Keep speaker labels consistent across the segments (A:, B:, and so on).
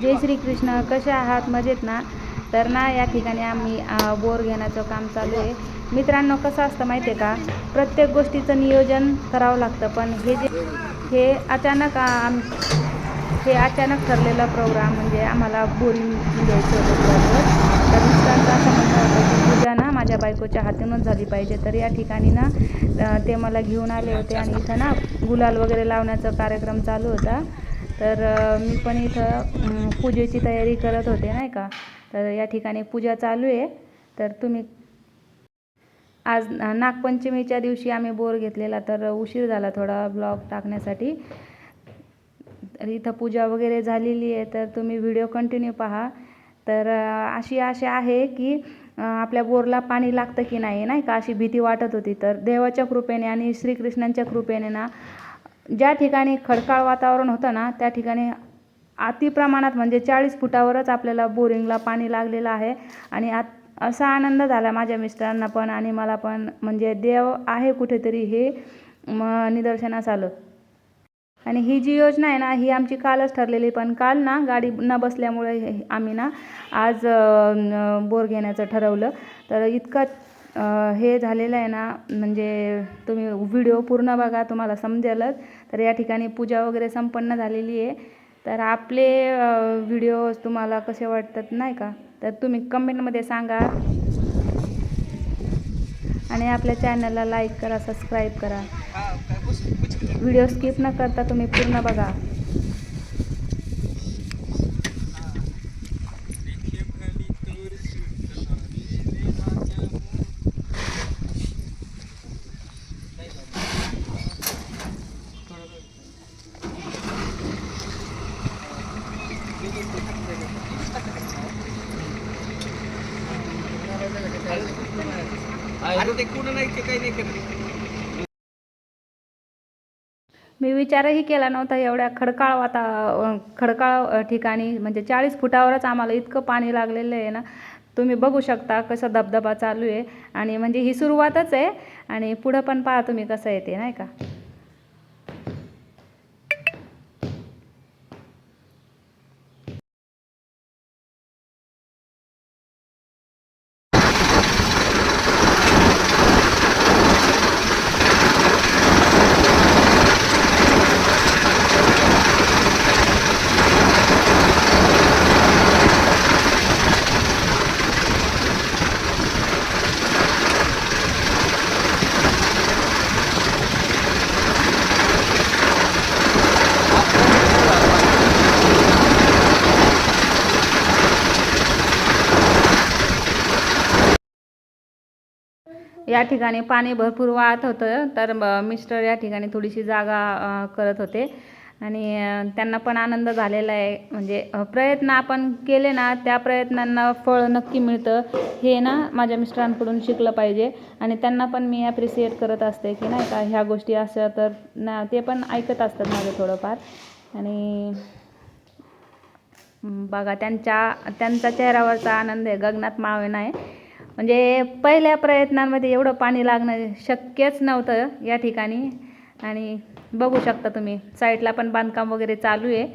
A: जय श्री कृष्ण कसे आहात? मजेत ना? तर ना या ठिकाणी आम्ही बोर घेण्याचं काम चालू आहे. मित्रांनो कसं असतं माहिती आहे का? प्रत्येक गोष्टीचं नियोजन करावं लागतं पण हे जे हे अचानक आम हे अचानक ठरलेला प्रोग्राम म्हणजे आम्हाला बोरिंग घ्यायचं होतं तर मित्रांचं असं म्हणणं होतं की पूजा ना माझ्या बायकोच्या हातूनच झाली पाहिजे. तर या ठिकाणी ना ते मला घेऊन आले होते आणि इथं ना गुलाल वगैरे लावण्याचा कार्यक्रम चालू होता. तर मी पण इथं पूजेची तयारी करत होते नाही का? तर या ठिकाणी पूजा चालू आहे. तर तुम्ही आज नागपंचमीच्या दिवशी आम्ही बोर घेतलेला तर उशीर झाला थोडा ब्लॉग टाकण्यासाठी. तर इथं पूजा वगैरे झालेली आहे तर तुम्ही व्हिडिओ कंटिन्यू पहा. तर अशी आशा आहे की आपल्या बोरला पाणी लागतं की नाही नाही का? अशी भीती वाटत होती. तर देवाच्या कृपेने आणि श्रीकृष्णांच्या कृपेने ना ज्या ठिकाणी खडकाळ वातावरण होतं ना त्या ठिकाणी अति प्रमाणात म्हणजे चाळीस फुटावरच आपल्याला बोरिंगला पाणी लागलेलं आहे. आणि आत असा आनंद झाला माझ्या मिस्टरांना पण आणि मला पण. म्हणजे देव आहे कुठेतरी हे म निदर्शनास आलं. आणि ही जी योजना आहे ना ही आमची कालच ठरलेली. पण काल ना गाडी न बसल्यामुळे हे- आम्ही ना आज बोर घेण्याचं ठरवलं. तर इतकं हे झालेलं आहे ना म्हणजे तुम्ही व्हिडिओ पूर्ण बघा तुम्हाला समजेलच. तर या ठिकाणी पूजा वगैरे संपन्न झालेली आहे. तर आपले व्हिडिओ तुम्हाला कसे वाटतात नाही का? तर तुम्ही कमेंटमध्ये सांगा. आणि आपल्या चॅनलला लाईक करा सबस्क्राईब करा. व्हिडिओ स्किप न करता तुम्ही पूर्ण बघा.
B: अरे ते कुठं नाही ते काही नाही करत.
A: मी विचारही केला नव्हता एवढ्या खडकाळ वाता खडकाळ ठिकाणी म्हणजे चाळीस फुटावरच आम्हाला इतकं पाणी लागलेलं आहे ना. तुम्ही बघू शकता कसा धबधबा चालू आहे. आणि म्हणजे ही सुरुवातच आहे. आणि पुढं पण पहा तुम्ही कसं येते नाही का? या ठिकाणी पाणी भरपूर वाहत होतं तर मिस्टर या ठिकाणी थोडीशी जागा करत होते. आणि त्यांना पण आनंद झालेला आहे. म्हणजे प्रयत्न आपण केले ना त्या प्रयत्नांना फळ नक्की मिळतं. हे ना माझ्या मिस्टरांकडून शिकलं पाहिजे. आणि त्यांना पण मी ॲप्रिसिएट करत असते की नाही का ह्या गोष्टी अशा तर ना ते पण ऐकत असतात माझं थोडंफार. आणि बघा त्यांच्या त्यांचा चेहऱ्यावरचा आनंद आहे. गगनात मावेना आहे. म्हणजे पहिल्या प्रयत्नांमध्ये एवढं पाणी लागणं शक्यच नव्हतं या ठिकाणी. आणि बघू शकता तुम्ही साईडला पण बांधकाम वगैरे चालू आहे.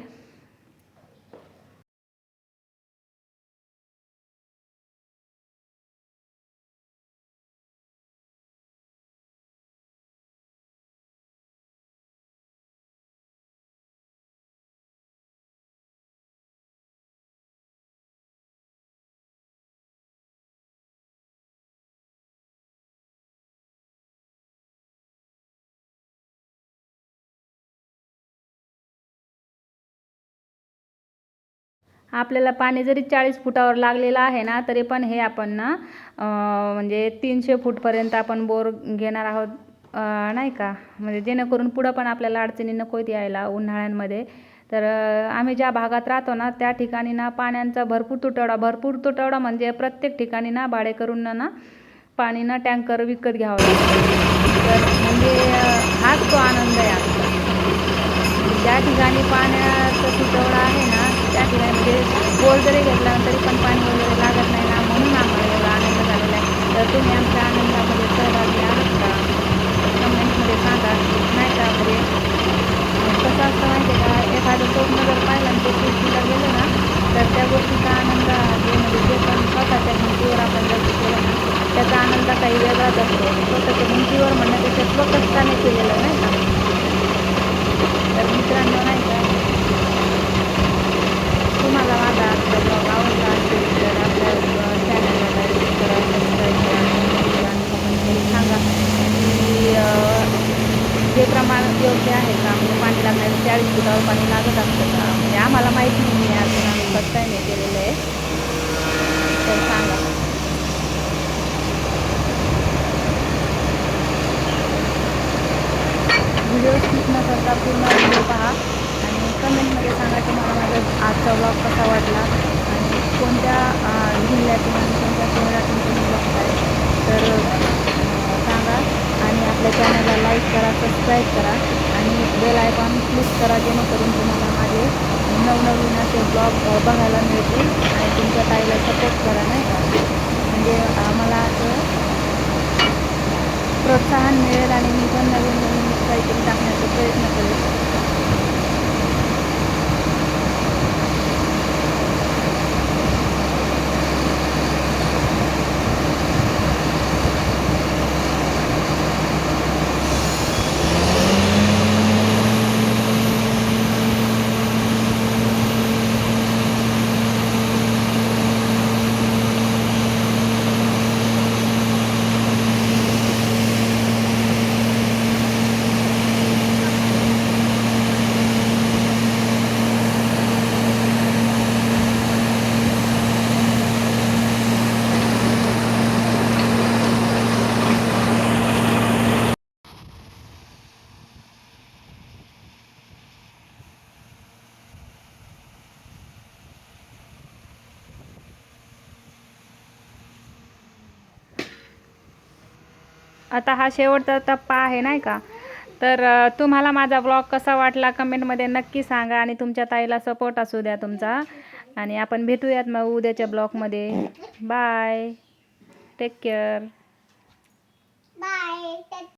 A: आपल्याला पाणी जरी चाळीस फुटावर लागलेलं आहे ना तरी पण हे आपण ना म्हणजे तीनशे फूटपर्यंत आपण बोर घेणार आहोत नाही का? म्हणजे जेणेकरून पुढं पण आपल्याला अडचणी नको आहेत यायला उन्हाळ्यांमध्ये. तर आम्ही ज्या भागात राहतो ना त्या ठिकाणी ना पाण्याचा भरपूर तुटवडा भरपूर तुटवडा म्हणजे प्रत्येक ठिकाणी ना भाडेकरून ना पाणी ना टँकर विकत घ्यावं लागतं. तर म्हणजे हाच तो आनंद आहे आमचा. ज्या ठिकाणी पाण्याचा तुटवडा आहे ना त्या म्हणजे बोर जरी घेतला तरी पण पाणी वगैरे लागत नाही ना म्हणून आम्हाला एवढा आनंद झालेला आहे. तर तुम्ही आमच्या आनंदामध्ये सहभागी आहात का? कमेंटमध्ये सांगा. नाही का म्हणजे कसं असतं माहिती का? एखादं स्वप्न जर पाहिलं आणि ते गोष्टीला गेलं ना तर त्या गोष्टीचा आनंद जे म्हणजे जे पण स्वतःच्या भिंतीवर आपण जर केलं ना त्याचा आनंद काही वेगळाच असतो. स्वतःच्या भिंतीवर म्हणण्यापेक्षा स्वकष्टाने केलेलं नाही का? तर मित्रांनो नाही का? तुम्हाला माझा आजचा ब्लॉग आवडला असेल तर आपल्या चॅनलला लाईक करा सबस्क्राईब करा आणि कमेंट सांगा की अं, जे प्रमाण योग्य आहे का म्हणजे पाणी लागण्याचं चाळीस फुटावर पाणी लागत असतं का म्हणजे आम्हाला माहीत नाही आहे अजून आम्ही फर्स्ट टाईम हे केलेलं आहे तर सांगा व्हिडिओ स्किप न करता पूर्ण व्हिडिओ पहा आणि कमेंटमध्ये सांगा तुम्हाला माझा आजचा ब्लॉग कसा वाटला आणि कोणत्या अं, जिल्ह्यातून आणि कोणत्या शहरातून तुम्ही बघताय तर अं, सांगा आणि आपल्या चॅनलला लाईक करा सबस्क्राईब करा आणि बेल आयकॉन क्लिक करा जेणेकरून तुम्हाला माझे नवनवीन असे ब्लॉग बघायला मिळतील आणि तुमच्या ताईला सपोर्ट करा नाही का? म्हणजे आम्हाला असं प्रोत्साहन मिळेल आणि मी पण नवीन नवीन काहीतरी टाकण्याचा प्रयत्न करेल. आता हा शेवटचा टप्पा आहे नाही का? तर तुम्हाला माझा ब्लॉग कसा वाटला कमेंटमध्ये नक्की सांगा आणि तुमच्या ताईला सपोर्ट असू द्या तुमचा. आणि आपण भेटूयात मग उद्याच्या ब्लॉगमध्ये बाय टेक केअर
C: बाय